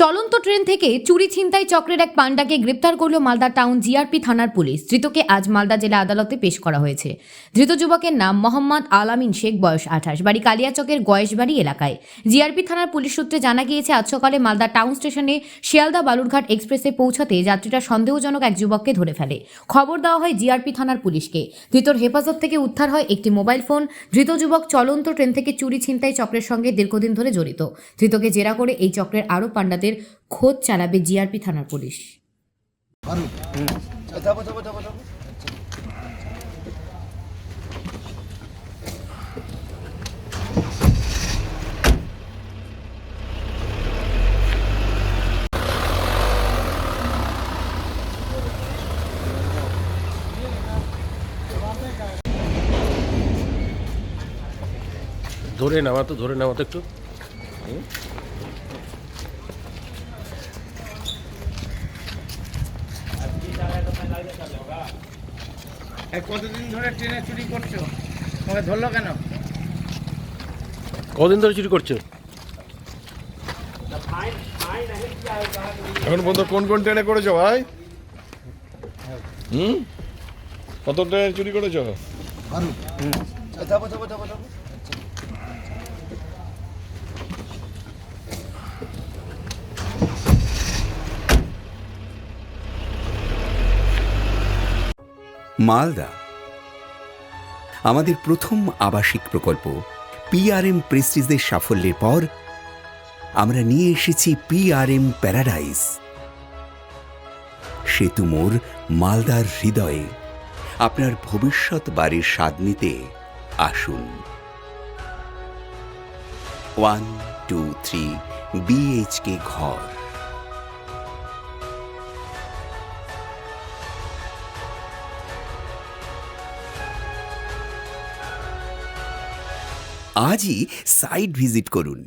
চলন্ত ট্রেন থেকে চুরি ছিনতাই চক্রের এক পান্ডাকে গ্রেপ্তার করল মালদা টাউন জিআরপি থানার পুলিশ। ধৃতকে আজ মালদা জেলা আদালতে পেশ করা হয়েছে। ধৃত যুবকের নাম মোহাম্মদ আলামিন শেখ, বয়স আঠাশ। বাড়ি কালিয়াচকের গয়েশবাড়ি এলাকায়। জিআরপি থানার পুলিশ সূত্রে জানা গিয়েছে, আজ সকালে মালদা টাউন স্টেশনে শিয়ালদা বালুরঘাট এক্সপ্রেসে পৌঁছাতে যাত্রীরা সন্দেহজনক এক যুবককে ধরে ফেলে। খবর দেওয়া হয় জিআরপি থানার পুলিশকে। ধৃতর হেফাজত থেকে উদ্ধার হয় একটি মোবাইল ফোন। ধৃত যুবক চলন্ত ট্রেন থেকে চুরি ছিনতাই চক্রের সঙ্গে দীর্ঘদিন ধরে জড়িত। ধৃতকে জেরা করে এই চক্রের আরও পাণ্ডাদের খোঁজ চালাবে জিআরপি থানার পুলিশ। ধরে নামা তো ধরে নামা তো একটু। কতদিন ধরে ট্রেনে চুরি করছ? তোমাকে ধরলো কেন? কদিন ধরে চুরি করছ? এখন পর্যন্ত কোন কোন ট্রেনে করেছ ভাই? হুম? কত ট্রেনে চুরি করেছ? যাব। মালদা। আমাদের প্রথম আবাসিক প্রকল্প পিআরএম প্রেস্টিজের সাফল্যের পর আমরা নিয়ে এসেছি পিআরএম প্যারাডাইস সেতু মোর মালদার হৃদয়ে। আপনার ভবিষ্যৎ বাড়ির স্বাদ নিতে আসুন। ওয়ান, টু, থ্রি বিএইচকে ঘর। আজই সাইট ভিজিট করুন।